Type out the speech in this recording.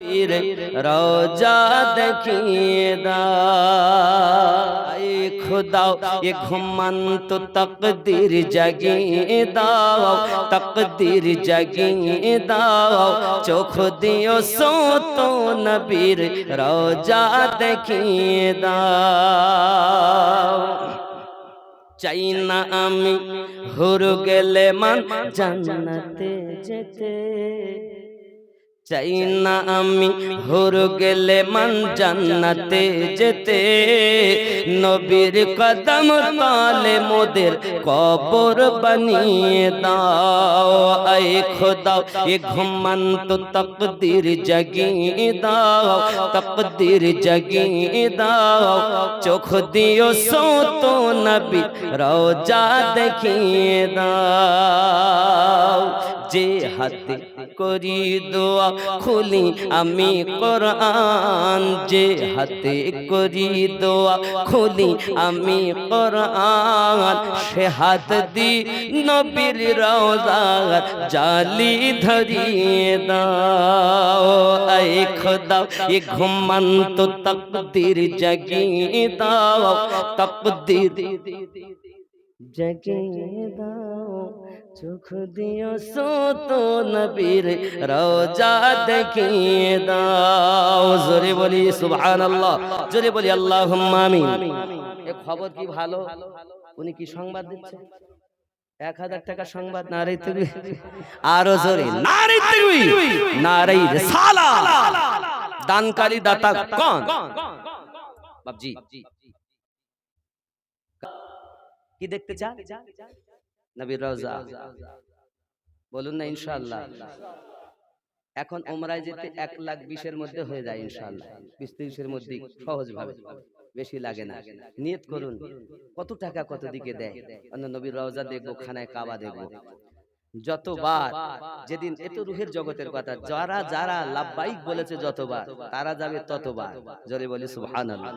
পীর রোজা দেখিয়ে দাও খুদাও, এ ঘুমন্ত তকদির জাগিয়ে দাও তকদির জাগিয়ে দাও চোখ দিও সোতো নবীর রোজা দেখিয়ে দাও চাই না আমি হুর গেলে মান জান্নাতে যেতে। চাই না আমি হুর গেলে মান জান্নাতে যেতে। নবীর কদম তালে মোদের কবর বানিয়ে দাও। আয় খোদা, এ ঘুমন্ত তকদির জাগিয়ে দাও, তকদির জাগিয়ে দাও। চোখ দিও সোতো নবী রোজা দেখিয়ে দাও। যে হাতে করি দোয়া, খুলি আমি কোরআন। যে হাতে করি দোয়া, খুলি আমি কোরআন। সে হাত দি নবীর রওজা, জালি ধরিয়ে দাও। আই খোদা, এ ঘুমন্ত তকদির জাগিয়ে দাও। তকদির জাগিয়ে দাও, চোখ দিও সোতো নবীর রোজা দেখিয়ে দাও। জোরে বলি, সুবহানাল্লাহ। জোরে বলি, আল্লাহুম্মা আমিন। এ খবর কি ভালো? উনি কি সংবাদ দিচ্ছে? এক হাজার টাকা সংবাদ, নারী তুমি আরও জোরে, নারী তুমি নারী সালা দানকারী দাতা কোন? বাবজি কি দেখতে চান? নবীর রওজা বলুন না ইনশাআল্লাহ। এখন ওমরায় যেতে এক লাখ বিশের মধ্যে হয়ে যায় ইনশাআল্লাহ। বিশ তিরিশের মধ্যে সহজ ভাবে বেশি লাগে না। নিয়ত করুন। কত টাকা কত দিকে দেয়? অন্য নবীর রওজা দেখব খানায় কাবা দেখব। যতবার যেদিন এত রুহের জগতের কথা যারা যারা লাভবাহিক বলেছে যতবার তারা যাবে ততবার। জোরে বলি সুবহানাল্লাহ।